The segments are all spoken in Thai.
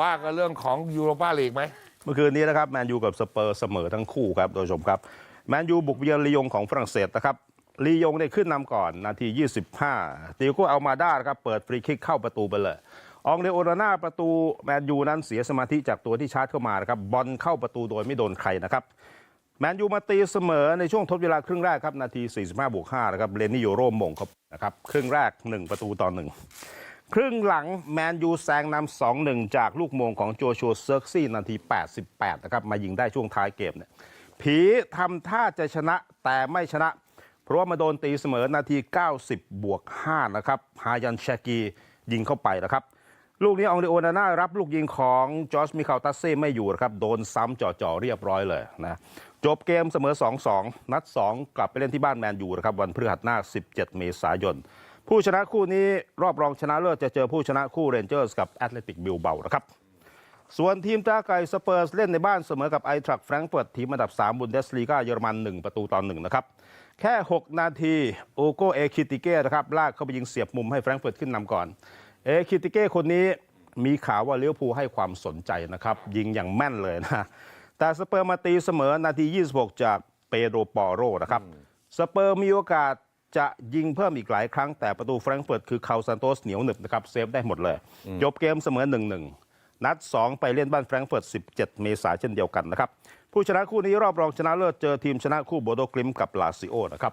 ว่ากันเรื่องของยูโรปาลีกไหม เมื่อคืนนี้นะครับแมนยูกับสเปอร์เสมอทั้งคู่ครับโดยชมครับแมนยูบุกเยือนลียงของฝรั่งเศสนะครับลียงได้ขึ้นนำก่อนนาที 25ติโก้อัลมาด้าครับเปิดฟรีคิกเข้าประตูไปเลยอองเดโอนาน่าประตูแมนยูนั้นเสียสมาธิจากตัวที่ชาร์จเข้ามานะครับบอลเข้าประตูโดยไม่โดนใครนะครับแมนยูมาตีเสมอในช่วงทดเวลาครึ่งแรกครับนาที 45บวก5นะครับเลนี่โยโรมงครับนะครับครึ่งแรก 1 ประตูต่อ1 ครึ่งหลังแมนยูแซงนำ2-1 จากลูกโมงของโจชัวเซิร์กซี่นาที 88 นะครับ มายิงได้ช่วงท้ายเกมเนี่ยผีทำท่าจะชนะแต่ไม่ชนะ เพราะว่ามาโดนตีเสมอนาที 90 บวก 5 นะครับ ฮายันแชกียิงเข้าไปนะครับ ลูกนี้อองเดโอนาน่ารับลูกยิงของจอร์จมิคาลตัสเซ่ไม่อยู่นะครับ โดนซ้ำจ่อๆเรียบร้อยเลยนะจบเกมเสมอ 2-2 นัด 2 กลับไปเล่นที่บ้านแมนยูนะครับวันพฤหัสหน้า 17 เมษายน ผู้ชนะคู่นี้รอบรองชนะเลิศจะเจอผู้ชนะคู่เรนเจอร์สกับแอตเลติกบิลเบานะครับ ส่วนทีมตราไก่สเปอร์สเล่นในบ้านเสมอกับไอทรักแฟรงก์เฟิร์ตทีมอันดับ 3 บุนเดสลีกาเยอรมัน 1 ประตูต่อ1นะครับ แค่ 6 นาทีโอโกเอคิติเก้นะครับลากเข้าไปยิงเสียบมุมให้แฟรงก์เฟิร์ตขึ้นนำก่อนเอคิติเก้คนนี้มีข่าวว่าเลี้ยวภูให้ความสนใจนะครับยิงอย่างแม่นเลยนะแต่สเปอร์มาตีเสมอนาที 26 จากเปโดปอโรนะครับสเปอร์มีโอกาส จะยิงเพิ่มอีกหลายครั้งแต่ประตูแฟรงก์เฟิร์ตคือคาลซันโตสเหนียวหนึบนะครับเซฟได้หมดเลย จบเกมเสมอ1-1นัด 2 ไปเล่นบ้านแฟรงก์เฟิร์ต 17 เมษายนเช่นเดียวกันนะครับ ผู้ชนะคู่นี้รอบรองชนะเลิศเจอทีมชนะคู่โบโดกริมกับลาซิโอนะครับ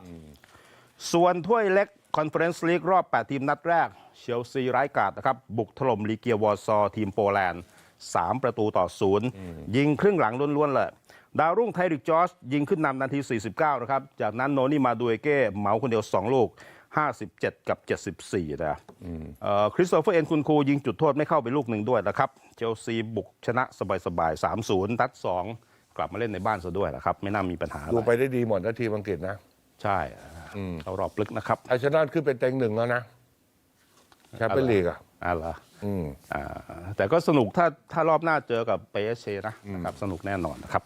ส่วนถ้วยเล็กคอนเฟอเรนซ์ลีกรอบ 8 ทีมนัดแรก เชลซีไร้ายกาดนะครับ บุกถล่มลีเกียวอร์ซอร์ทีมโปแลนด์ 3 ประตูต่อศูนย์ยิงครึ่งหลังล้วนๆเลย ดาวรุ่งไทริกจอร์จยิงขึ้นนำนาที 49 นะครับ จากนั้นโนนี่มาดูเอเก้เหมาคนเดียว 2 ลูก 57 กับ 74 นะเอ่อคริสโตเฟอร์เอ็นคุณครูยิงจุดโทษไม่เข้าไปลูกหนึ่งด้วยนะครับ เชลซีบุกชนะสบายๆ 3-0นัด 2 กลับมาเล่นในบ้านซะด้วยนะครับ ไม่น่ามีปัญหาอะไรดูไปได้ดีหมดนะทีมอังกฤษนะ ใช่เขารอบลึกนะครับอาร์เซนอลขึ้นเป็นเต็งหนึ่งแล้วนะแชมเปี้ยนลีกอะอ่าเหรออืมอ่าแต่ก็สนุกถ้าถ้ารอบหน้าเจอกับเปเชนะนะครับสนุกแน่นอนนะครับ